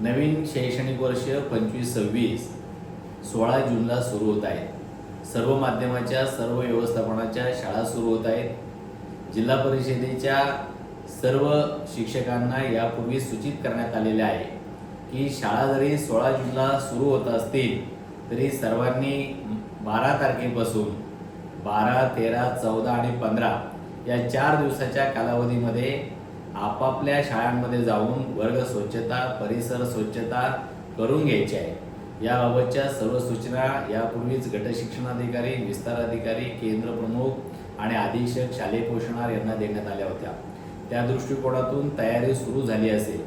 नवीन शैक्षणिक वर्ष पंचवीस सव्वीस सोळा जूनला सुरू होत आहे. सर्व माध्यमाच्या सर्व व्यवस्थापनाच्या शाळा सुरू होत आहेत. जिल्हा परिषदेच्या सर्व शिक्षकांना यापूर्वी सूचित करण्यात आलेले आहे की शाळा जरी सोळा जूनला सुरू होत असतील तरी सर्वांनी बारा तारखेपासून बारा तेरा चौदा आणि पंधरा या चार दिवसाच्या कालावधीमध्ये आपापल्या शाळांमध्ये जाऊन वर्ग स्वच्छता परिसर स्वच्छता करून घ्यायची आहे. याबाबतच्या सर्व सूचना यापूर्वीच गटशिक्षणाधिकारी विस्तार अधिकारी केंद्र प्रमुख आणि अधीक्षक शालेय पोषणार यांना देण्यात आल्या होत्या. त्या दृष्टिकोनातून तयारी सुरू झाली असेल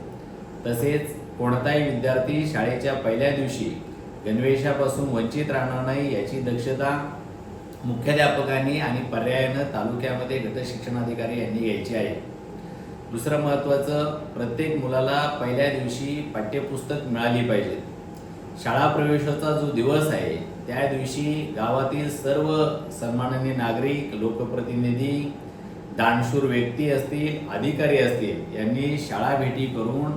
तसेच कोणताही विद्यार्थी शाळेच्या पहिल्या दिवशी गणवेशापासून वंचित राहणार नाही याची दक्षता मुख्याध्यापकांनी आणि पर्यायानं तालुक्यामध्ये गटशिक्षणाधिकारी यांनी घ्यायची आहे. दुसरं महत्त्वाचं प्रत्येक मुलाला पहिल्या दिवशी पाठ्यपुस्तक मिळाली पाहिजे. शाळा प्रवेशाचा जो दिवस आहे त्या दिवशी गावातील सर्व सन्माननीय नागरिक लोकप्रतिनिधी दानशूर व्यक्ती असतील अधिकारी असतील यांनी शाळा भेटी करून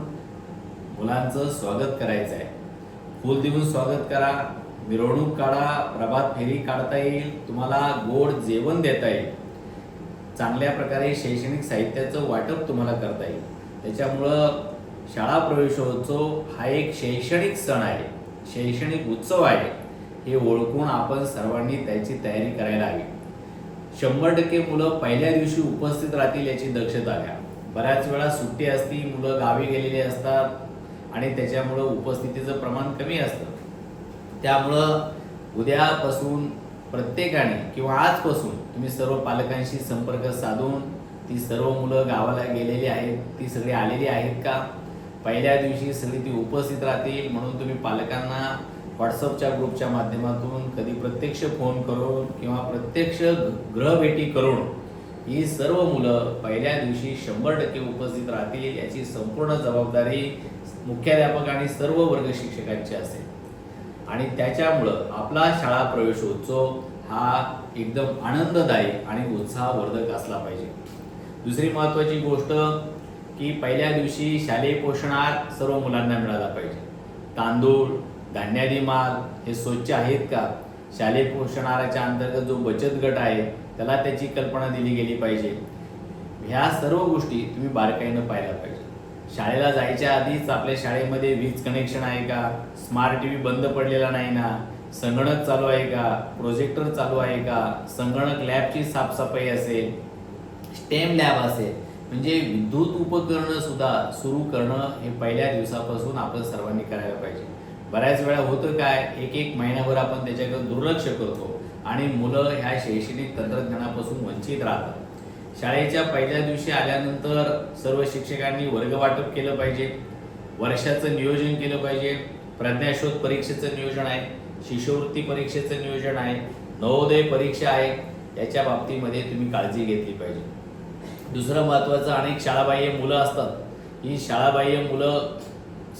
मुलांचं स्वागत करायचं आहे. फूल देऊन स्वागत करा मिरवणूक काढा प्रभात फेरी काढता येईल तुम्हाला गोड जेवण देता येईल. चांगल्या प्रकारे शैक्षणिक साहित्याचं वाटप तुम्हाला करता येईल. त्याच्यामुळं शाळा प्रवेशोत्सव हा एक शैक्षणिक सण आहे. शैक्षणिक उत्सव आहे. हे ओळखून आपण सर्वांनी त्याची तयारी करायला हवी. शंभर टक्के मुलं पहिल्या दिवशी उपस्थित राहतील याची दक्षता घ्या. बऱ्याच वेळा सुट्टी असती मुलं गावी गेलेली असतात आणि त्याच्यामुळं उपस्थितीचं प्रमाण कमी असतं. त्यामुळं उद्यापासून प्रत्येकाने किंवा आजपासून तुम्ही सर्व पालकांशी संपर्क साधून ती सर्व मुलं गावाला गेलेली आहेत ती सगळी आलेली आहेत का? पहिल्या दिवशी सगळी ती उपस्थित राहतील म्हणून तुम्ही पालकांना व्हॉट्सअपच्या ग्रुपच्या माध्यमातून कधी प्रत्यक्ष फोन करून किंवा प्रत्यक्ष ग्रहभेटी करून ही सर्व मुलं पहिल्या दिवशी शंभर टक्के उपस्थित राहतील याची संपूर्ण जबाबदारी मुख्याध्यापक आणि सर्व वर्ग शिक्षकांची असेल. आणि त्याच्यामुळं आपला शाळा प्रवेशोत्सव हा एकदम आनंददायी आणि उत्साहवर्धक असला पाहिजे. दुसरी महत्त्वाची गोष्ट की पहिल्या दिवशी शालेय पोषणात सर्व मुलांना मिळाला पाहिजे. तांदूळ धान्यादी माल हे स्वच्छ आहेत का? शालेय पोषणाराच्या अंतर्गत जो बचत गट आहे त्याला त्याची कल्पना दिली गेली पाहिजे. ह्या सर्व गोष्टी तुम्ही बारकाईनं पाहायला पाहिजे. शाळेला जायच्या आधीच आपल्या शाळेमध्ये वीज कनेक्शन आहे का? स्मार्ट टी व्ही बंद पडलेला नाही ना? संगणक चालू आहे का? प्रोजेक्टर चालू आहे का? संगणक लॅबची साफसफाई असेल. स्टेम लॅब असेल. म्हणजे विद्युत उपकरणं सुद्धा सुरू करणं हे पहिल्या दिवसापासून आपण सर्वांनी करायला पाहिजे. बऱ्याच वेळा होतं काय? एक एक महिन्याभर आपण त्याच्याकडे दुर्लक्ष करतो. आणि मुलं ह्या शैक्षणिक तंत्रज्ञानापासून वंचित राहतात. शाळेच्या पहिल्या दिवशी आल्यानंतर सर्व शिक्षकांनी वर्ग वाटप केलं पाहिजे. वर्षाचं नियोजन केलं पाहिजे. प्रज्ञाशोध परीक्षेचं नियोजन आहे. शिष्यवृत्ती परीक्षेचं नियोजन आहे. नवोदय परीक्षा आहे. याच्या बाबतीमध्ये तुम्ही काळजी घेतली पाहिजे. दुसरं महत्त्वाचं अनेक शाळाबाह्य मुलं असतात. ही शाळाबाह्य मुलं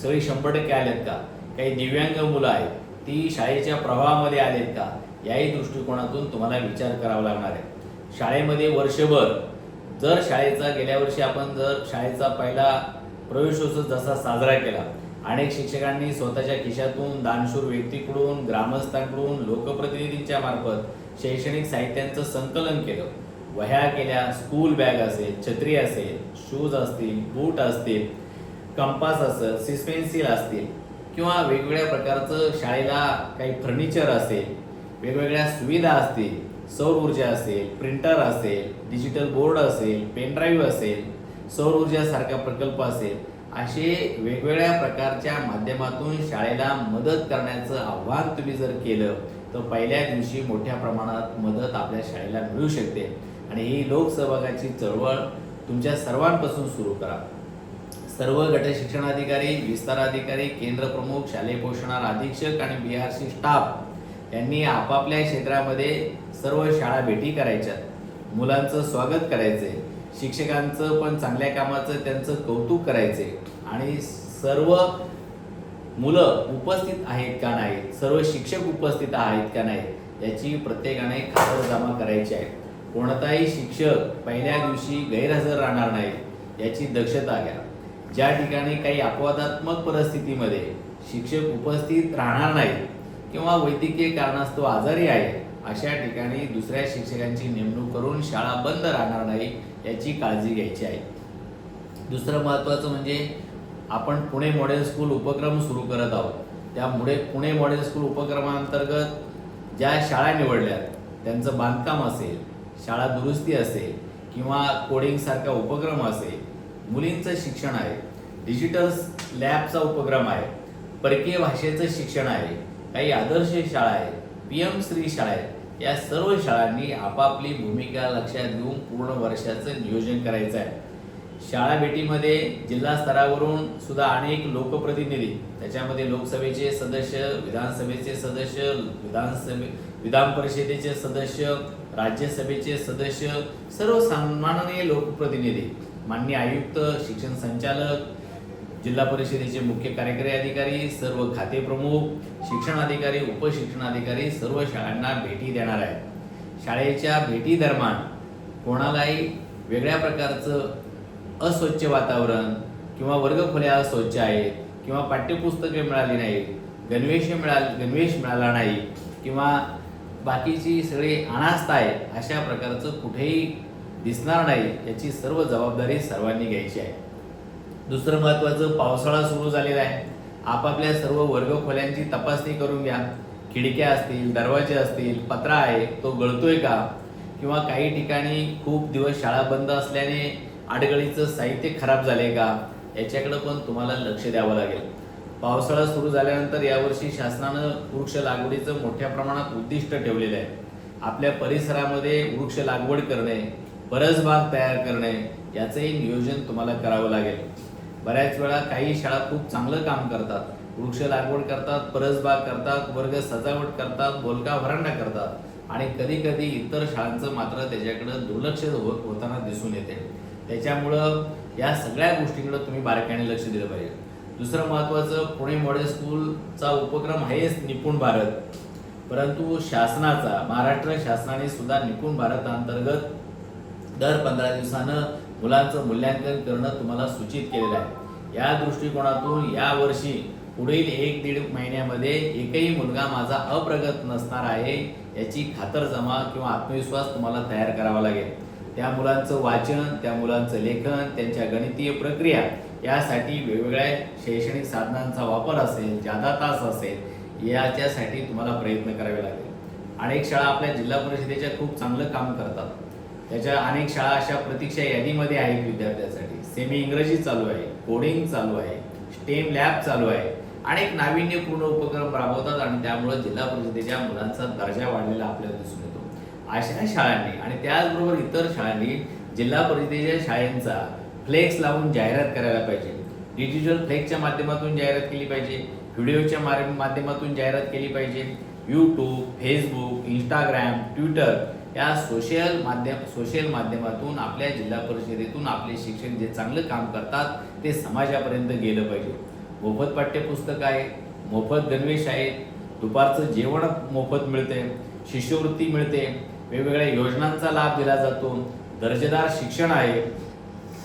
सगळी शंभर टक्के आलेत का? काही दिव्यांग मुलं आहेत. ती शाळेच्या प्रवाहामध्ये आलेत का? याही दृष्टिकोनातून तुम्हाला विचार करावा लागणार आहे. शाळेमध्ये वर्षभर जर शाळेचा गेल्या वर्षी आपण जर शाळेचा पहिला प्रवेशोत्सव जसा साजरा केला अनेक शिक्षकांनी स्वतःच्या खिशातून दानशूर व्यक्तीकडून ग्रामस्थांकडून लोकप्रतिनिधींच्या मार्फत शैक्षणिक साहित्यांचं संकलन केलं. वह्या केल्या स्कूल बॅग असेल छत्री असेल शूज असतील बूट असतील कंपास असेल सिस्पेन्सिल असतील किंवा वेगवेगळ्या प्रकारचं शाळेला काही फर्निचर असेल वेगवेगळ्या सुविधा असतील सौर ऊर्जा असेल प्रिंटर असेल डिजिटल बोर्ड असेल पेनड्राईव्ह असेल सौर ऊर्जासारखा प्रकल्प असेल असे वेगवेगळ्या प्रकारच्या माध्यमातून शाळेला मदत करण्याचं आव्हान तुम्ही जर केलं तर पहिल्या दिवशी मोठ्या प्रमाणात मदत आपल्या शाळेला मिळू शकते. आणि ही लोकसहभागाची चळवळ तुमच्या सर्वांपासून सुरू करा. सर्व गट शिक्षणाधिकारी विस्तार अधिकारी केंद्र प्रमुख शालेय पोषणार अधीक्षक आणि बिहारसी स्टाफ यांनी आपापल्या क्षेत्रामध्ये सर्व शाळा भेटी करायच्या. मुलांचं स्वागत करायचे. शिक्षकांचं पण चांगल्या कामाचं त्यांचं कौतुक करायचे. आणि सर्व मुलं उपस्थित आहेत का नाहीत सर्व शिक्षक उपस्थित आहेत का नाहीत याची प्रत्येकाने खातरजमा करायची आहे. कोणताही शिक्षक पहिल्या दिवशी गैरहजर राहणार नाही याची दक्षता घ्या. ज्या ठिकाणी काही अपवादात्मक परिस्थितीमध्ये शिक्षक उपस्थित राहणार नाहीत किंवा वैद्यकीय कारणास्तव आजारी आहे अशा ठिकाणी दुसऱ्या शिक्षकांची नेमणूक करून शाळा बंद राहणार नाही याची काळजी घ्यायची आहे. दुसरं महत्त्वाचं म्हणजे आपण पुणे मॉडेल स्कूल उपक्रम सुरू करत आहोत. त्यामुळे पुणे मॉडेल स्कूल उपक्रमांतर्गत ज्या शाळा निवडल्या त्यांचं बांधकाम असेल शाळा दुरुस्ती असेल किंवा कोडिंगसारखा उपक्रम असेल मुलींचं शिक्षण आहे डिजिटल लॅबचा उपक्रम आहे परकीय भाषेचं शिक्षण आहे काही आदर्श शाळा आहेत पी एम श्री शाळा आहेत या सर्व शाळांनी आपापली भूमिका लक्षात घेऊन पूर्ण वर्षाचं नियोजन करायचं आहे. शाळा भेटीमध्ये जिल्हा स्तरावरून सुद्धा अनेक लोकप्रतिनिधी त्याच्यामध्ये लोकसभेचे सदस्य विधानसभेचे सदस्य विधानसभे विधान परिषदेचे सदस्य राज्यसभेचे सदस्य सर्व सन्माननीय लोकप्रतिनिधी माननीय आयुक्त शिक्षण संचालक जिल्हा परिषदेचे मुख्य कार्यकारी अधिकारी सर्व खाते प्रमुख शिक्षणाधिकारी उपशिक्षणाधिकारी सर्व शाळांना भेटी देणार आहेत. शाळेच्या भेटी दरम्यान कोणालाही वेगळ्या प्रकारचं अस्वच्छ वातावरण किंवा वर्गखोल्या अस्वच्छ आहेत किंवा पाठ्यपुस्तके मिळाली नाहीत गणवेश मिळाल गणवेश मिळाला नाही किंवा बाकीची सगळी अनास्था आहे अशा प्रकारचं कुठेही दिसणार नाही याची सर्व जबाबदारी सर्वांनी घ्यायची आहे. दुसरं महत्त्वाचं पावसाळा सुरू झालेला आहे. आपापल्या सर्व वर्गखोल्यांची तपासणी करून घ्या. खिडक्या असतील दरवाजे असतील पत्रा आहे तो गळतोय का? किंवा काही ठिकाणी खूप दिवस शाळा बंद असल्याने आडगळीचं साहित्य खराब झाले का? याच्याकडं पण तुम्हाला लक्ष द्यावं लागेल. पावसाळा सुरू झाल्यानंतर यावर्षी शासनानं वृक्ष लागवडीचं मोठ्या प्रमाणात उद्दिष्ट ठेवलेलं आहे. आपल्या परिसरामध्ये वृक्ष लागवड करणे परसबाग तयार करणे याचंही नियोजन तुम्हाला करावं लागेल. बऱ्याच वेळा काही शाळा खूप चांगलं काम करतात. वृक्ष लागवड करतात परसबाग करतात वर्ग सजावट करतात बोलका व्हरांडा करतात. आणि कधी कधी इतर शाळांचं मात्र त्याच्याकडं दुर्लक्ष हो-, होताना दिसून येते. त्याच्यामुळं या सगळ्या गोष्टींकडे तुम्ही बारकाईने लक्ष दिलं पाहिजे. दुसरं महत्त्वाचं पुणे मॉडेल स्कूलचा उपक्रम आहेच निपुण भारत. परंतु शासनाचा महाराष्ट्र शासनाने सुद्धा निपुण भारतांतर्गत दर पंधरा दिवसानं मुलांचं मूल्यांकन करणं तुम्हाला सूचित केलेलं आहे. या दृष्टिकोनातून यावर्षी पुढील एक दीड महिन्यामध्ये एकही मुलगा माझा अप्रगत नसणार आहे याची खातरजमा किंवा आत्मविश्वास तुम्हाला तयार करावा लागेल. त्या मुलांचं वाचन त्या मुलांचं लेखन त्यांच्या गणितीय प्रक्रिया यासाठी वेगवेगळ्या शैक्षणिक साधनांचा वापर असेल जादा तास असेल याच्यासाठी तुम्हाला प्रयत्न करावे लागेल. अनेक शाळा आपल्या जिल्हा परिषदेच्या खूप चांगलं काम करतात. त्याच्या अनेक शाळा अशा प्रतीक्षा यादीमध्ये आहेत विद्यार्थ्यांसाठी. सेमी इंग्रजी चालू आहे कोडिंग चालू आहे स्टेम लॅब चालू आहे. अनेक नाविन्यपूर्ण उपक्रम राबवतात आणि त्यामुळे जिल्हा परिषदेच्या मुलांचा दर्जा वाढलेला आपल्याला दिसून येतो. अशा शाळांनी आणि त्याचबरोबर इतर शाळांनी जिल्हा परिषदेच्या शाळेंचा फ्लेक्स लावून जाहिरात करायला पाहिजे. डिजिटल फ्लेक्सच्या माध्यमातून जाहिरात केली पाहिजे. व्हिडिओच्या माध्यमातून जाहिरात केली पाहिजे. यूट्यूब फेसबुक इंस्टाग्राम ट्विटर या सोशल माध्यम सोशल माध्यमातून आपल्या जिल्हा परिषदेतून आपले शिक्षण जे चांगलं काम करतात ते समाजापर्यंत गेलं पाहिजे. मोफत पाठ्यपुस्तक आहे मोफत गणवेश आहेत दुपारचं जेवण मोफत मिळते शिष्यवृत्ती मिळते वेगवेगळ्या योजनांचा लाभ दिला जातो दर्जेदार शिक्षण आहे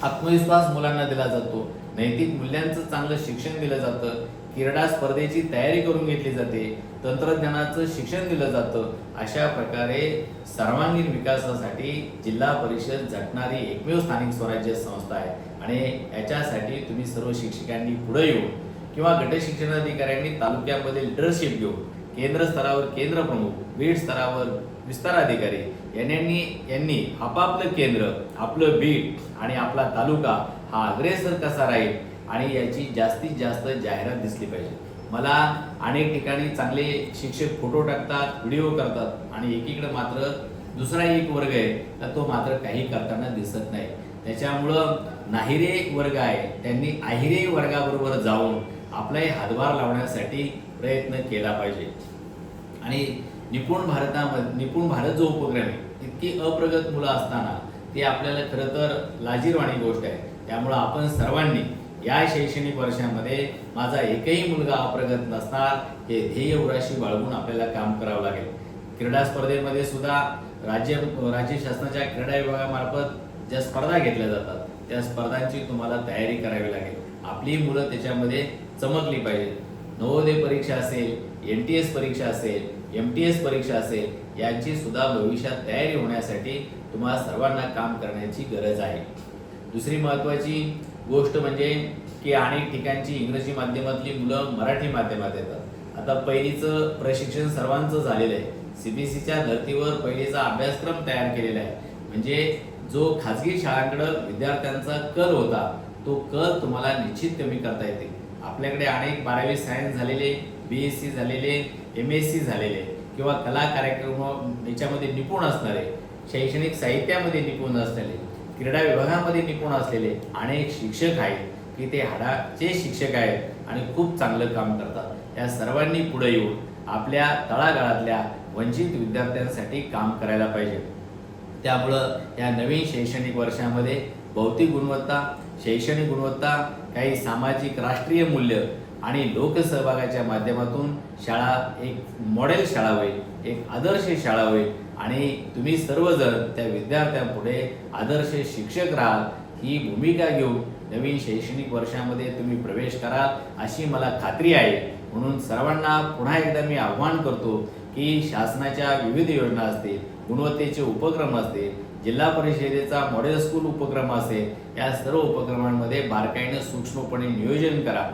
आत्मविश्वास मुलांना दिला जातो. नैतिक मूल्यांचं चांगलं शिक्षण दिलं जातं. क्रीडा स्पर्धेची तयारी करून घेतली जाते. तंत्रज्ञानाचं शिक्षण दिलं जातं. अशा प्रकारे सर्वांगीण विकासासाठी जिल्हा परिषद झटणारी एकमेव स्थानिक स्वराज्य संस्था आहे. आणि याच्यासाठी तुम्ही सर्व शिक्षकांनी पुढे येऊन किंवा गट शिक्षणाधिकाऱ्यांनी तालुक्यामध्ये लिडरशिप घेऊन केंद्र स्तरावर केंद्र प्रमुख बीड स्तरावर विस्तार अधिकारी यांनी यांनी आपापलं केंद्र आपलं बीड आणि आपला तालुका हा अग्रेसर कसा राहील आणि याची जास्तीत जास्त जाहिरात दिसली पाहिजे. मला अनेक ठिकाणी चांगले शिक्षक फोटो टाकतात व्हिडिओ करतात आणि एकीकडे मात्र दुसरा एक वर्ग आहे तर तो मात्र काही करताना दिसत नाही. त्याच्यामुळं नाहिरे एक वर्ग आहे त्यांनी आहिरे वर्गाबरोबर जाऊन आपलाही हातभार लावण्यासाठी प्रयत्न केला पाहिजे. आणि निपुण भारतामध्ये निपुण भारत जो उपक्रम आहे इतकी अप्रगत मुलं असताना ती आपल्याला खरं तर लाजीरवाणी गोष्ट आहे. त्यामुळं आपण सर्वांनी या शैक्षणिक वर्षामध्ये माझा एकही मुलगा अप्रगत नसणार हे ध्येय उराशी बाळगून आपल्याला काम करावं लागेल. क्रीडा स्पर्धेमध्ये सुद्धा राज्य राज्य शासनाच्या क्रीडा विभागामार्फत ज्या स्पर्धा घेतल्या जातात त्या स्पर्धांची तुम्हाला तयारी करावी लागेल. आपली मुलं त्याच्यामध्ये चमकली पाहिजेत. नवोदय परीक्षा असेल एन टी एस परीक्षा असेल एम टी एस परीक्षा असेल यांची सुद्धा भविष्यात तयारी होण्यासाठी तुम्हाला सर्वांना काम करण्याची गरज आहे. दुसरी महत्त्वाची गोष्ट म्हणजे की अनेक ठिकाणची इंग्रजी माध्यमातली मुलं मराठी माध्यमात येतात. आता पहिलीचं प्रशिक्षण सर्वांचं झालेलं आहे. सी बी सीच्या धर्तीवर पहिलीचा अभ्यासक्रम तयार केलेला आहे. म्हणजे जो खाजगी शाळांकडं विद्यार्थ्यांचा कल होता तो कल तुम्हाला निश्चित कमी करता येते. आपल्याकडे अनेक बारावी सायन्स झालेले बी एस सी झालेले एम एस सी झालेले किंवा कला कार्यक्रम याच्यामध्ये निपुण असणारे शैक्षणिक साहित्यामध्ये निपुण असलेले क्रीडा विभागामध्ये निपुण असलेले अनेक शिक्षक आहेत की ते हाडाचे शिक्षक आहेत आणि खूप चांगलं काम करतात. या सर्वांनी पुढे येऊन आपल्या तळागाळातल्या वंचित विद्यार्थ्यांसाठी काम करायला पाहिजे. त्यामुळं या नवीन शैक्षणिक वर्षामध्ये भौतिक गुणवत्ता शैक्षणिक गुणवत्ता काही सामाजिक राष्ट्रीय मूल्य आणि लोकसहभागाच्या माध्यमातून शाळा एक मॉडेल शाळा होईल एक आदर्श शाळा होईल. आणि तुम्ही सर्वजण त्या विद्यार्थ्यांपुढे आदर्श शिक्षक राहाल ही भूमिका घेऊन नवीन शैक्षणिक वर्षामध्ये तुम्ही प्रवेश कराल अशी मला खात्री आहे. म्हणून सर्वांना पुन्हा एकदा मी आव्हान करतो की शासनाच्या विविध योजना असतील गुणवत्तेचे उपक्रम असतील जिल्हा परिषदेचा मॉडेल स्कूल उपक्रम असेल या सर्व उपक्रमांमध्ये बारकाईनं सूक्ष्मपणे नियोजन करा.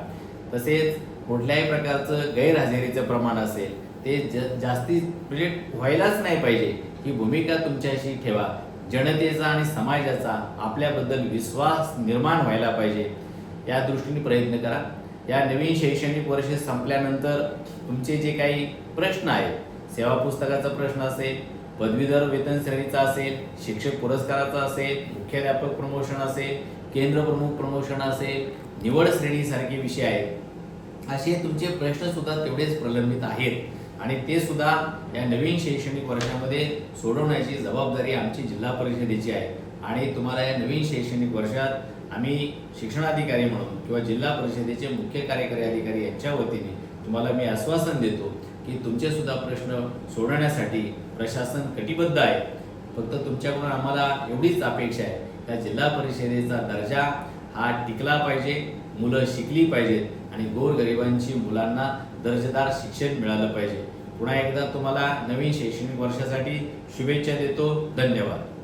तसेच कुठल्याही प्रकारचं गैरहजेरीचं प्रमाण असेल ते ज जास्ती म्हणजे व्हायलाच नाही पाहिजे. ही भूमिका तुमच्याशी ठेवा. जनतेचा आणि समाजाचा आपल्याबद्दल विश्वास निर्माण व्हायला पाहिजे. या दृष्टीने प्रयत्न करा. या नवीन शैक्षणिक वर्ष संपल्यानंतर तुमचे जे काही प्रश्न आहेत सेवा पुस्तकाचा प्रश्न असेल पदवीधर वेतन श्रेणीचा असेल शिक्षक पुरस्काराचा असेल मुख्याध्यापक प्रमोशन असेल केंद्र प्रमुख प्रमोशन असेल निवड श्रेणीसारखे विषय आहेत. असे तुमचे प्रश्न सुद्धा तेवढेच प्रलंबित आहेत. आणि ते सुद्धा या नवीन शैक्षणिक वर्षामध्ये सोडवण्याची जबाबदारी आमची जिल्हा परिषदेची आहे. आणि तुम्हाला या नवीन शैक्षणिक वर्षात आम्ही शिक्षणाधिकारी म्हणून किंवा जिल्हा परिषदेचे मुख्य कार्यकारी अधिकारी यांच्या वतीने तुम्हाला मी आश्वासन देतो. की तुमचे सुद्धा प्रश्न सोडवण्यासाठी प्रशासन कटिबद्ध आहे. फक्त तुमच्याकडून आम्हाला एवढीच अपेक्षा आहे. त्या जिल्हा परिषदेचा दर्जा हा टिकला पाहिजे मुलं शिकली पाहिजेत आणि गोरगरिबांची मुलांना दर्जेदार शिक्षण मिळालं पाहिजे. पुन्हा एकदा तुम्हाला नवीन शैक्षणिक वर्षासाठी शुभेच्छा देतो. धन्यवाद.